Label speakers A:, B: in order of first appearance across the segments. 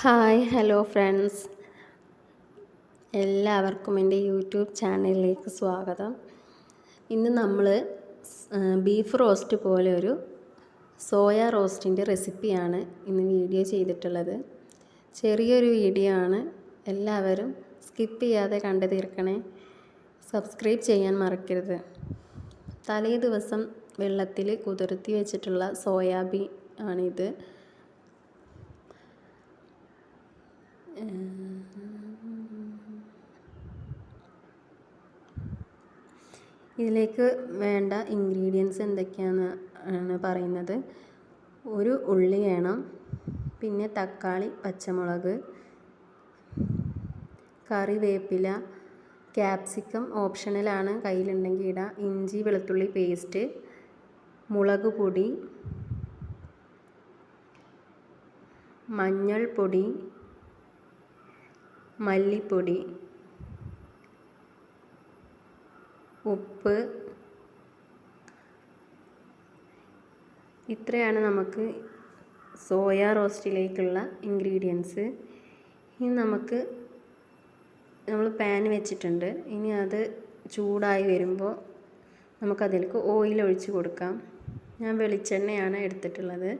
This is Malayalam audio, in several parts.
A: Hi hello friends. എല്ലാവർക്കും എന്റെ യൂട്യൂബ് ചാനലിലേക്ക് സ്വാഗതം. ഇന്ന് നമ്മൾ ബീഫ് റോസ്റ്റ് പോലെ ഒരു സോയ റോസ്റ്റിന്റെ റെസിപ്പിയാണ് ഇന്ന് വീഡിയോ ചെയ്തിട്ടുള്ളത്. ചെറിയൊരു വീഡിയോ ആണ്. എല്ലാവരും സ്കിപ്പ് ചെയ്യാതെ കണ്ടു തീർക്കണേ. സബ്സ്ക്രൈബ് ചെയ്യാൻ മറക്കരുത്. തലേ ദിവസം വെള്ളത്തിൽ കുതിർത്തി വെച്ചിട്ടുള്ള സോയാബീൻ ആണിത്. ഇതിലേക്ക് വേണ്ട ഇൻഗ്രീഡിയൻസ് എന്തൊക്കെയാണെന്ന് ആണ് പറയുന്നത്. ഒരു ഉള്ളി വേണം പിന്നെ തക്കാളി പച്ചമുളക് കറിവേപ്പില ക്യാപ്സിക്കം ഓപ്ഷണലാണ് കയ്യിലുണ്ടെങ്കിൽ ഇടാം ഇഞ്ചി വെളുത്തുള്ളി പേസ്റ്റ് മുളക് പൊടി മഞ്ഞൾപ്പൊടി മല്ലിപ്പൊടി ഉപ്പ്. ഇത്രയാണ് നമുക്ക് സോയ റോസ്റ്റിലേക്കുള്ള ഇൻഗ്രീഡിയൻസ്. ഇനി നമുക്ക് നമ്മൾ പാൻ വെച്ചിട്ടുണ്ട്. ഇനി അത് ചൂടായി വരുമ്പോൾ നമുക്കതിലേക്ക് ഓയിൽ ഒഴിച്ച് കൊടുക്കാം. ഞാൻ വെളിച്ചെണ്ണയാണ് എടുത്തിട്ടുള്ളത്.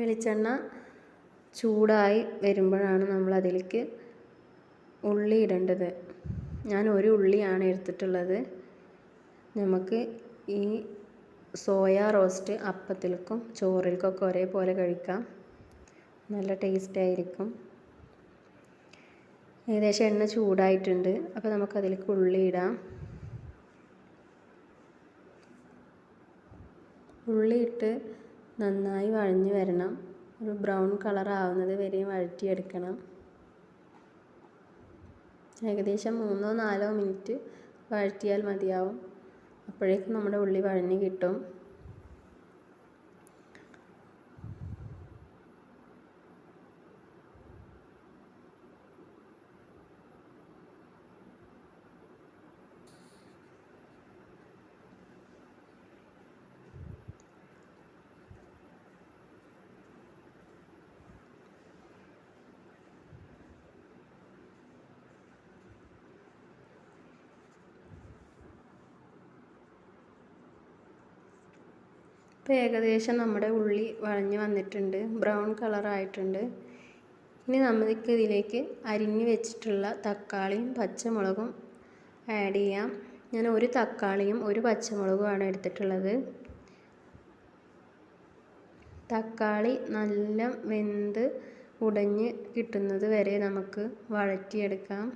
A: വെളിച്ചെണ്ണ ചൂടായി വരുമ്പോഴാണ് നമ്മൾ അതിലേക്ക് ഉള്ളി ഇടേണ്ടത്. ഞാൻ ഒരു ഉള്ളിയാണ് എടുത്തിട്ടുള്ളത്. നമുക്ക് ഈ സോയ റോസ്റ്റ് അപ്പത്തിൽക്കും ചോറിൽക്കൊക്കെ ഒരേപോലെ കഴിക്കാം. നല്ല ടേസ്റ്റ് ആയിരിക്കും. ഏകദേശം എണ്ണ ചൂടായിട്ടുണ്ട്. അപ്പോൾ നമുക്ക് അതിലേക്ക് ഉള്ളി ഇടാം. ഉള്ളി ഇട്ട് നന്നായി വഴഞ്ഞു വരണം. ഒരു ബ്രൗൺ കളർ ആവുന്നത് വരെയും വഴറ്റിയെടുക്കണം. ഏകദേശം മൂന്നോ നാലോ മിനിറ്റ് വഴറ്റിയാൽ മതിയാവും. അപ്പോഴേക്കും നമ്മുടെ ഉള്ളി വഴഞ്ഞ് കിട്ടും. ഇപ്പോൾ ഏകദേശം നമ്മുടെ ഉള്ളി വഴഞ്ഞ് വന്നിട്ടുണ്ട്. ബ്രൗൺ കളറായിട്ടുണ്ട് ഇനി നമുക്ക് ഇതിലേക്ക് അരിഞ്ഞ് വെച്ചിട്ടുള്ള തക്കാളിയും പച്ചമുളകും ആഡ് ചെയ്യാം. ഞാൻ ഒരു തക്കാളിയും ഒരു പച്ചമുളകുമാണ് എടുത്തിട്ടുള്ളത്. തക്കാളി നല്ല വെന്ത് ഉടഞ്ഞ് കിട്ടുന്നത് വരെ നമുക്ക് വഴറ്റിയെടുക്കാം.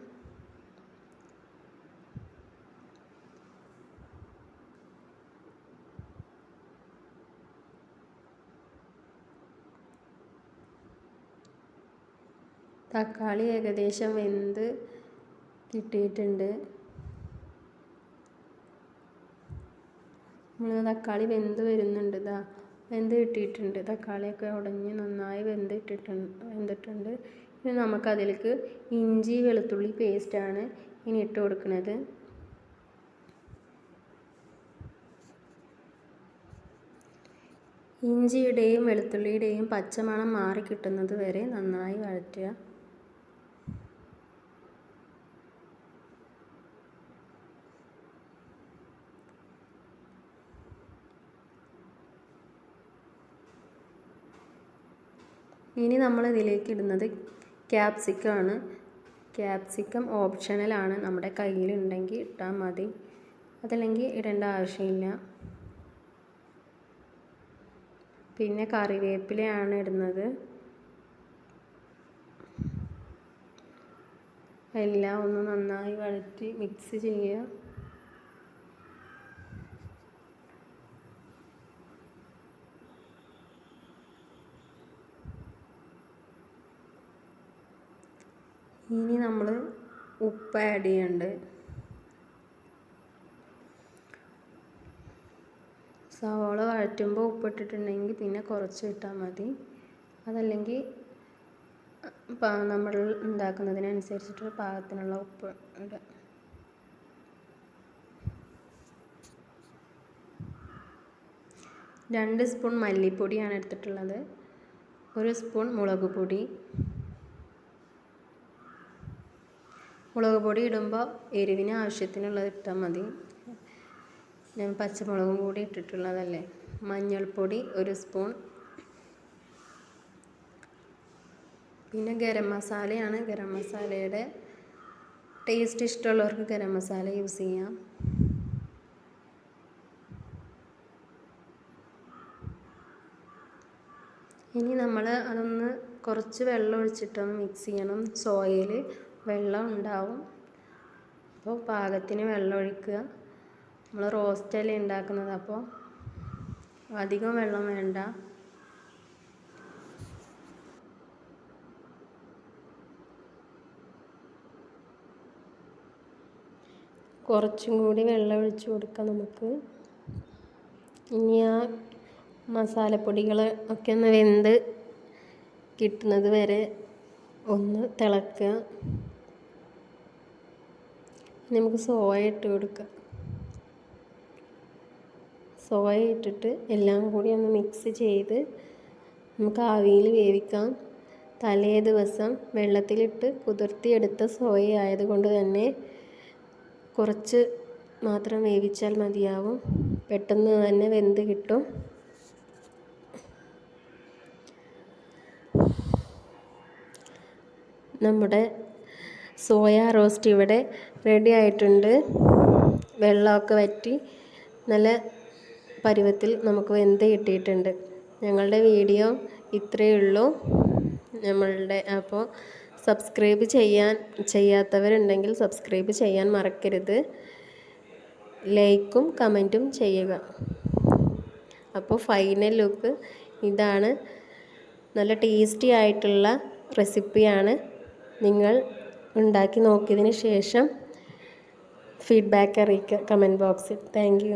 A: തക്കാളി ഏകദേശം വെന്ത് കിട്ടിയിട്ടുണ്ട്. നമ്മൾ തക്കാളി വെന്ത് വരുന്നുണ്ട് ഇതാ. വെന്ത് കിട്ടിയിട്ടുണ്ട്. തക്കാളിയൊക്കെ ഉടഞ്ഞ് നന്നായി വെന്തിട്ടിട്ടുണ്ട് വെന്തിട്ടുണ്ട്. ഇനി നമുക്കതിലേക്ക് ഇഞ്ചി വെളുത്തുള്ളി പേസ്റ്റാണ് ഇനി ഇട്ട് കൊടുക്കുന്നത് ഇഞ്ചിയുടെയും വെളുത്തുള്ളിയുടെയും പച്ചമണം മാറി കിട്ടുന്നത് വരെ നന്നായി വഴറ്റുക. ഇനി നമ്മൾ ഇതിലേക്ക് ഇടുന്നത് ക്യാപ്സിക്കം ആണ് ക്യാപ്സിക്കം ഓപ്ഷണലാണ് നമ്മുടെ കയ്യിലുണ്ടെങ്കിൽ ഇട്ടാൽ മതി. അതല്ലെങ്കിൽ ഇടേണ്ട ആവശ്യമില്ല. പിന്നെ കറിവേപ്പിലയാണ് ഇടുന്നത്. എല്ലാം ഒന്ന് നന്നായി വഴറ്റി മിക്സ് ചെയ്യുക. ഇനി നമ്മൾ ഉപ്പ് ആഡ് ചെയ്യണ്ട്. സവാള വഴറ്റുമ്പോൾ ഉപ്പിട്ടിട്ടുണ്ടെങ്കിൽ പിന്നെ കുറച്ച് ഇട്ടാൽ മതി. അതല്ലെങ്കിൽ നമ്മൾ ഉണ്ടാക്കുന്നതിനനുസരിച്ചിട്ട് പാകത്തിനുള്ള ഉപ്പ് ഇടുക രണ്ട് സ്പൂൺ മല്ലിപ്പൊടിയാണ് എടുത്തിട്ടുള്ളത്. ഒരു സ്പൂൺ മുളക് പൊടി. മുളക് പൊടി ഇടുമ്പോൾ എരിവിന് ആവശ്യത്തിനുള്ളത് ഇട്ടാൽ മതി. ഞാൻ പച്ചമുളകും കൂടി ഇട്ടിട്ടുള്ളതല്ലേ? മഞ്ഞൾപ്പൊടി ഒരു സ്പൂൺ. പിന്നെ ഗരം മസാലയാണ്. ഗരം മസാലയുടെ ടേസ്റ്റ് ഇഷ്ടമുള്ളവർക്ക് ഗരം മസാല യൂസ് ചെയ്യാം. ഇനി നമ്മൾ അതൊന്ന് കുറച്ച് വെള്ളം ഒഴിച്ചിട്ടൊന്ന് മിക്സ് ചെയ്യണം. സോയയിൽ വെള്ളം ഉണ്ടാവും അപ്പോൾ പാകത്തിന് വെള്ളം ഒഴിക്കുക നമ്മൾ റോസ്റ്റല്ലേ ഉണ്ടാക്കുന്നത്. അപ്പോൾ അധികം വെള്ളം വേണ്ട. കുറച്ചും കൂടി വെള്ളം ഒഴിച്ച് കൊടുക്കാം നമുക്ക്. ഇനി ആ മസാലപ്പൊടികൾ ഒക്കെ ഒന്ന് വെന്ത് കിട്ടുന്നത് വരെ ഒന്ന് തിളക്കുക. നമുക്ക് സോയ ഇട്ട് കൊടുക്കാം. സോയ ഇട്ടിട്ട് എല്ലാം കൂടി ഒന്ന് മിക്സ് ചെയ്ത് നമുക്ക് ആവിയിൽ വേവിക്കാം. തലേ ദിവസം വെള്ളത്തിലിട്ട് കുതിർത്തിയെടുത്ത സോയ ആയതുകൊണ്ട് തന്നെ കുറച്ച് മാത്രം വേവിച്ചാൽ മതിയാവും. പെട്ടെന്ന് തന്നെ വെന്ത് കിട്ടും. നമ്മുടെ സോയ റോസ്റ്റ് ഇവിടെ റെഡി ആയിട്ടുണ്ട്. വെള്ളമൊക്കെ വറ്റി നല്ല പരുവത്തിൽ നമുക്ക് വെന്ത് കിട്ടിയിട്ടുണ്ട്. ഞങ്ങളുടെ വീഡിയോ ഇത്രയേ ഉള്ളൂ. നമ്മളുടെ അപ്പോൾ സബ്സ്ക്രൈബ് ചെയ്യാൻ ചെയ്യാത്തവരുണ്ടെങ്കിൽ സബ്സ്ക്രൈബ് ചെയ്യാൻ മറക്കരുത്. ലൈക്കും കമന്റും ചെയ്യുക. അപ്പോൾ ഫൈനൽ ലുക്ക് ഇതാണ്. നല്ല ടേസ്റ്റി ആയിട്ടുള്ള റെസിപ്പിയാണ് നിങ്ങൾ ഉണ്ടാക്കി നോക്കിയതിന് ശേഷം ഫീഡ്ബാക്ക് അറിയിക്കുക കമന്റ് ബോക്സിൽ താങ്ക്